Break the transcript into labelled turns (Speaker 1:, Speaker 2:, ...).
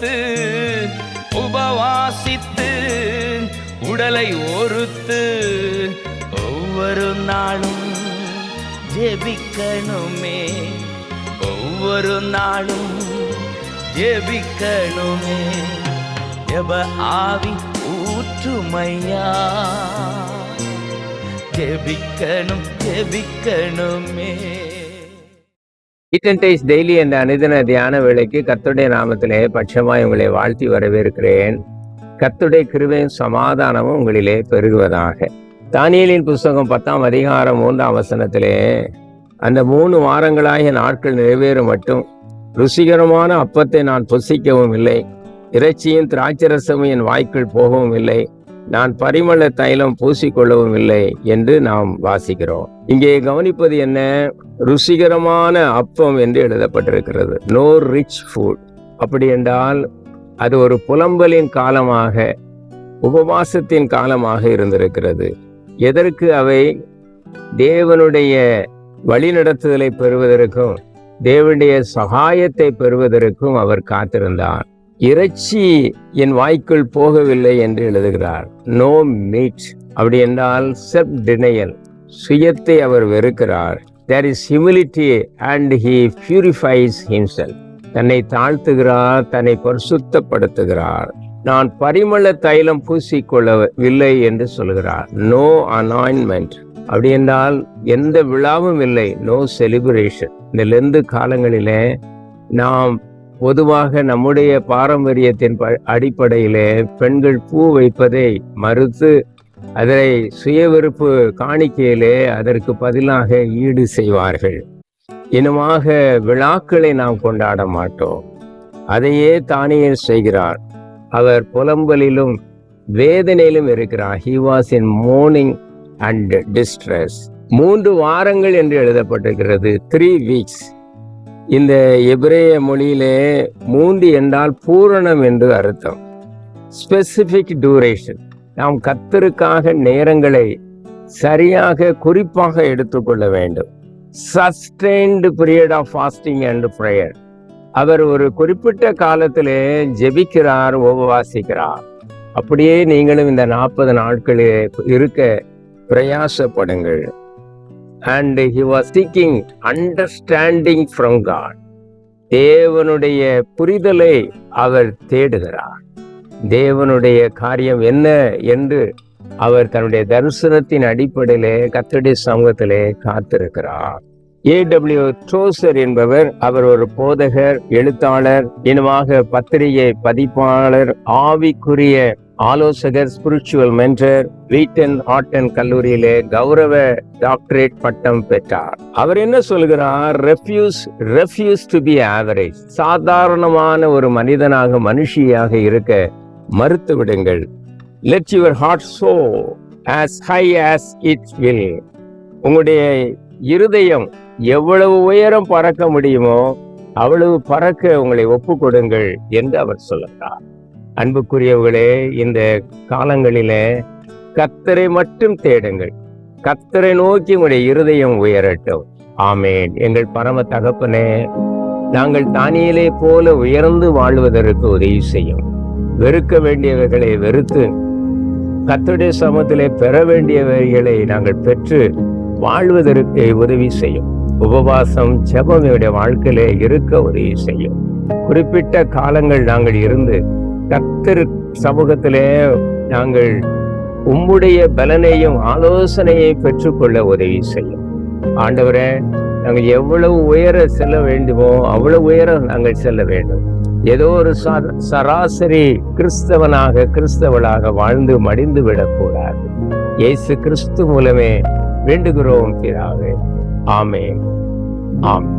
Speaker 1: பொறுத்து உபவாசித்து உடலை ஒருத்து ஒவ்வொரு நாளும் ஜெபிக்கணுமே. ஒவ்வொரு நாளும் ஜெபிக்கணுமே. ஜெப ஆவி ஊற்றுமையா. ஜெபிக்கணும் ஜெபிக்கணுமே.
Speaker 2: ஈட்டன் டெய்லி என்ற அனுதின தியான வேலைக்கு கத்துடைய நாமத்திலே பட்சமாய் உங்களை வாழ்த்தி வரவேற்கிறேன். கத்துடைய கிருவையும் சமாதானமும் உங்களிலே பெருகுவதாக. தானியலின் புஸ்தகம் பத்தாம் அதிகாரம் மூன்றாம் வசனத்திலே அந்த மூணு வாரங்களாகிய நாட்கள் நிறைவேறும் மட்டும் ருசிகரமான அப்பத்தை நான் புசிக்கவும் இல்லை. இறைச்சியும் திராட்சரசமும் என் வாய்க்குள் போகவும் இல்லை. நான் பரிமள தைலம் பூசிக்கொள்ளவும் இல்லை என்று நாம் வாசிக்கிறோம். இங்கே கவனிப்பது என்ன? ருசிகரமான அப்பம் என்று எழுதப்பட்டிருக்கிறது. நோ ரிச் ஃபுட் அப்படி என்றால் அது ஒரு புலம்பலின் காலமாக உபவாசத்தின் காலமாக இருந்திருக்கிறது. எதற்கு அவை தேவனுடைய வழிநடத்துதலை பெறுவதற்கும் தேவனுடைய சகாயத்தை பெறுவதற்கும் அவர் காத்திருந்தார். இறைச்சி என் வாய்க்குள் போகவில்லை என்று எழுதுகிறார். நோ மீட் அப்படி என்றால் செப் டினையல் சுயத்தை அவர் வெறுக்கிறார். There is humility and he purifies himself தன்னை தாழ்த்துகிறார் தன்னை பரிசுத்தப்படுத்துகிறார். நான் பரிமள தைலம் பூசிக்கொள்ளவில்லை என்று சொல்கிறார். நோ அனாயின்மெண்ட் அப்படி என்றால் எந்த விழாவும் இல்லை. நோ செலிப்ரேஷன் இந்த லெந்து காலங்களிலே நாம் பொதுவாக நம்முடைய பாரம்பரியத்தின் ப- அடிப்படையிலே பெண்கள் பூ வைப்பதை மறுத்து அதை சுய விருப்பு காணிக்கையிலே அதற்கு பதிலாக ஈடு செய்வார்கள். இனமாக விழாக்களை நாம் கொண்டாட மாட்டோம். அதையே தானியே செய்கிறார். அவர் புலம்பலிலும் வேதனையிலும் இருக்கிறார். He was in mourning and distress மூன்று வாரங்கள் என்று எழுதப்பட்டிருக்கிறது. த்ரீ வீக்ஸ் இந்த எபிரேய மொழியிலே மூன்று என்றால் பூரணம் என்று அர்த்தம். ஸ்பெசிஃபிக் டியூரேஷன் நாம் கத்தருக்காக நேரங்களை சரியாக குறிப்பாக எடுத்துக்கொள்ள வேண்டும். Sustained period of fasting and prayer அவர் ஒரு குறிப்பிட்ட காலத்திலே ஜெபிக்கிறார் உபவாசிக்கிறார். அப்படியே நீங்களும் இந்த நாற்பது நாட்களில் இருக்க பிரயாசப்படுங்கள். And he was seeking understanding from God தேவனுடைய புரிதலை அவர் தேடுகிறார். தேவனுடைய காரியம் என்ன என்று அவர் தன்னுடைய தரிசனத்தின் அடிப்படையிலே கத்தடி சமூகத்திலே காத்திருக்கிறார். ஏடபிள்யூ ட்ரோசர் என்பவர் அவர் ஒரு போதகர் எழுத்தாளர் இனமாக பத்திரிகை பதிப்பாளர் ஆவிக்குரிய ஆலோசகர் ஸ்பிரிச்சுவல் மென்டர் வீட்டன் ஆர்டன் கல்லூரியிலே கௌரவ டாக்டரேட் பட்டம் பெற்றார். அவர் என்ன சொல்கிறார்? Refuse refuse to be average சாதாரணமான ஒரு மனிதனாக மனுஷியாக இருக்க மறுத்து விடுங்கள். Let your heart soar as high as it will உங்களுடைய இருதயம் எவ்வளவு உயரம் பறக்க முடியுமோ அவ்வளவு பறக்க உங்களை ஒப்பு கொடுங்கள் என்று அவர் சொல்லுகிறார் அன்புக்குரியவர்களே இந்த காலங்களிலே கத்தரை மட்டும் தேடுங்கள். கத்தரை நோக்கி உங்களுடைய இருதயம் உயரட்டும். ஆமேன். எங்கள் பரம தகப்பனே நாங்கள் தானியலே போல உயர்ந்து வாழ்வதற்கு உதவி செய்யும். வெறுக்க வேண்டியவைகளை வெறுத்து கத்துடைய சமத்திலே பெற வேண்டியவைகளை நாங்கள் பெற்று வாழ்வதற்கு உதவி செய்யும். உபவாசம் ஜெபம் என்னுடைய வாழ்க்கையிலே இருக்க உதவி செய்யும். குறிப்பிட்ட காலங்கள் நாங்கள் இருந்து கர்த்தர் சமூகத்திலே நாங்கள் உம்முடைய பலனையும் ஆலோசனையை பெற்றுக்கொள்ள உதவி செய்யும். ஆண்டவரே நாங்கள் எவ்வளவு உயர செல்ல வேண்டுமோ அவ்வளவு உயரம் நாங்கள் செல்ல வேண்டும். ஏதோ ஒரு சராசரி கிறிஸ்தவனாக கிறிஸ்தவளாக வாழ்ந்து மடிந்து விடக்கூடாது. இயேசு கிறிஸ்து மூலமே வேண்டுகிறோம் பிதாவே. ஆமே ஆமே